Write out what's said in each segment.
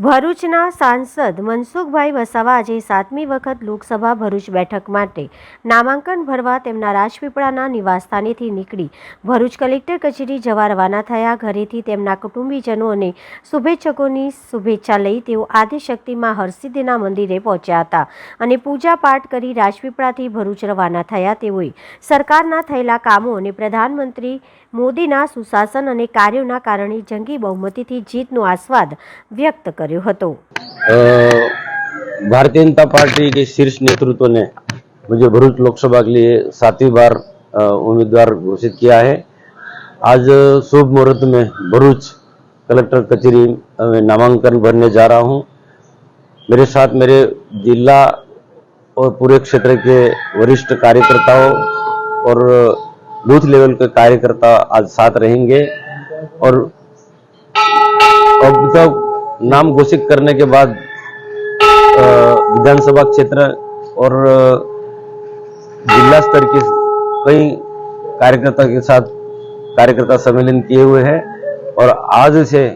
ભરૂચના સાંસદ મનસુખભાઈ વસાવા આજે સાતમી વખત લોકસભા ભરૂચ બેઠક માટે નામાંકન ભરવા તેમના રાજપીપળાના નિવાસસ્થાનેથી નીકળી. ભરૂચ કલેક્ટર કચેરી જવા રવાના થયા. ઘરેથી તેમના કુટુંબીજનો અને શુભેચ્છકોની શુભેચ્છા લઈ તેઓ આદિશક્તિમાં હરસિદ્ધિના મંદિરે પહોંચ્યા હતા અને પૂજા પાઠ કરી રાજપીપળાથી ભરૂચ રવાના થયા. તેઓએ સરકારના થયેલા કામો અને પ્રધાનમંત્રી મોદીના સુશાસન અને કાર્યોના કારણે જંગી બહુમતીથી જીતનો આસ્વાદ વ્યક્ત કર્યો. भारतीय जनता पार्टी के शीर्ष नेतृत्व ने मुझे भरूच लोकसभा के लिए सातवीं बार उम्मीदवार घोषित किया है आज शुभ मुहूर्त में भरूच कलेक्टर कचेरी में नामांकन भरने जा रहा हूँ मेरे साथ मेरे जिला और पूरे क्षेत्र के वरिष्ठ कार्यकर्ताओं और बूथ लेवल के कार्यकर्ता आज साथ रहेंगे और अब तक नाम घोषित करने के बाद विधानसभा क्षेत्र और जिला स्तर के कई कार्यकर्ता के साथ कार्यकर्ता सम्मेलन किए हुए हैं और आज से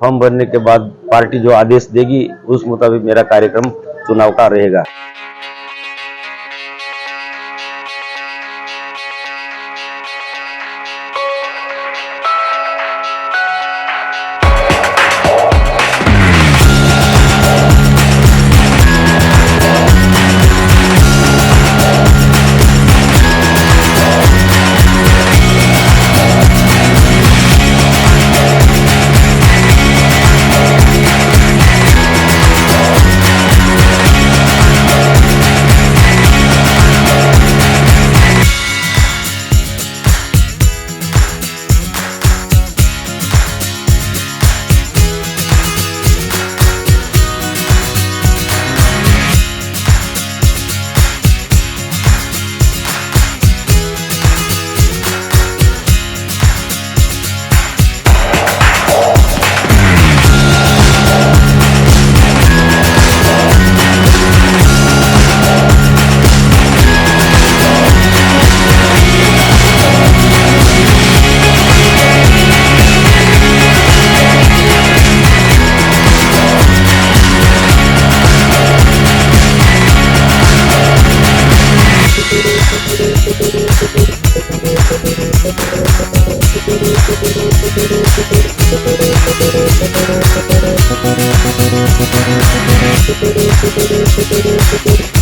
फॉर्म भरने के बाद पार्टी जो आदेश देगी, उस मुताबिक मेरा कार्यक्रम चुनाव का रहेगा। Thank you.